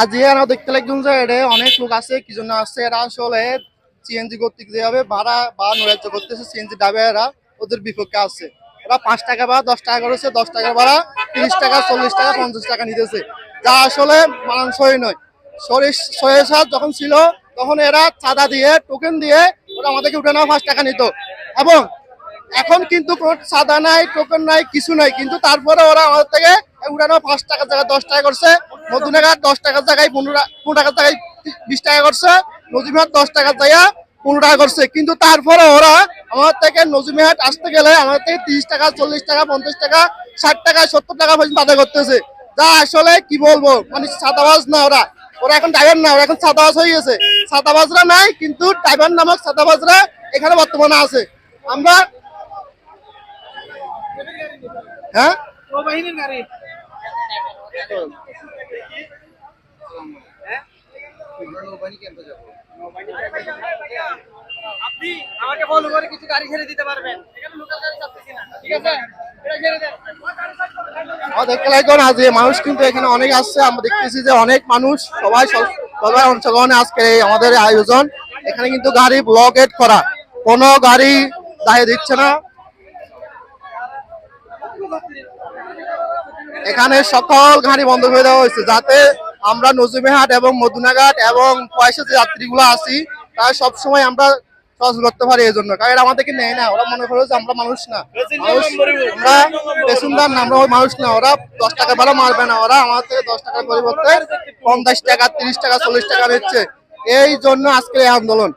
আজ এরা দেখতে লাগছেন যে এটা অনেক লোক আছে, কি জন্য আসছে এরা আসলে সিএনজি করতে যেভাবে ভাড়া বা নৈরাজ্য করতেছে সিএনজি ডাবে এরা ওদের বিপক্ষে আছে। ওরা পাঁচ টাকা বা দশ টাকা করেছে দশ টাকা ভাড়া, তিরিশ টাকা, চল্লিশ টাকা, পঞ্চাশ টাকা নিতেছে। যা আসলে মানানসই নয়। সরিষ সরিষা যখন ছিল, তখন এরা চাঁদা দিয়ে টোকেন দিয়ে ওরা আমাদেরকে উঠে নেওয়া পাঁচ টাকা নিত। এবং এখন কিন্তু কোনো চাঁদা নাই টোকেন নাই, কিছু নাই। কিন্তু তারপরে ওরা আমাদের থেকে উড়ানো পাঁচ টাকার জায়গায় দশ টাকা করছে, মধুনাঘাট দশ টাকার জায়গায় পনেরো পনেরো টাকার জায়গায় বিশ টাকা করছে, নজিমহাট দশ টাকার জায়গায় পনেরো টাকা করছে। কিন্তু তারপরে ওরা আমার থেকে নজিমহাট আসতে গেলে আমাদের থেকে তিরিশ টাকা, চল্লিশ টাকা, পঞ্চাশ টাকা, ষাট টাকা, সত্তর টাকা পর্যন্ত আদায় করতেছে। যা আসলে কি বলব মানে সাদাবাজ না ওরা। ওরা এখন ড্রাইভার না, ওরা এখন সাদাবাজ হয়ে গেছে। সাদাবাজরা নাই, কিন্তু ড্রাইভার নামক সাদাবাজরা এখানে বর্তমানে আছে। আমরা হ্যাঁ? আপনি আমাকে করে কিছু গাড়ি ছেড়ে দিতে পারবেন। মানুষ কিন্তু এখানে অনেক আসছে, আমরা দেখতেছি যে অনেক মানুষ, সবাই সবাই অংশগ্রহণে আজকে আমাদের আয়োজন। এখানে কিন্তু গাড়ি ব্লকেট করা। কোনো গাড়ি দাঁড়িয়ে দিচ্ছে না। এখানে সকল গাড়ি বন্ধ করে দেওয়া হয়েছে যাতে আমরা নজুমিহাট এবং মদুনাঘাট এবং পয়সা যে যাত্রীগুলো আছি, তারা সবসময় আমরা সহজ করতে পারি এই জন্য কারণ আমাদেরকে নেয় না, ওরা মনে করে যে আমরা মানুষ না। আমরা পেছনদার না, আমরা মানুষ না। ওরা দশ টাকা ভাড়া মারবে না, ওরা আমাদের থেকে দশ টাকার পরিবর্তে পঞ্চাশ টাকা, তিরিশ টাকা, চল্লিশ টাকা নিচ্ছে। এই জন্য আজকের এই আন্দোলন।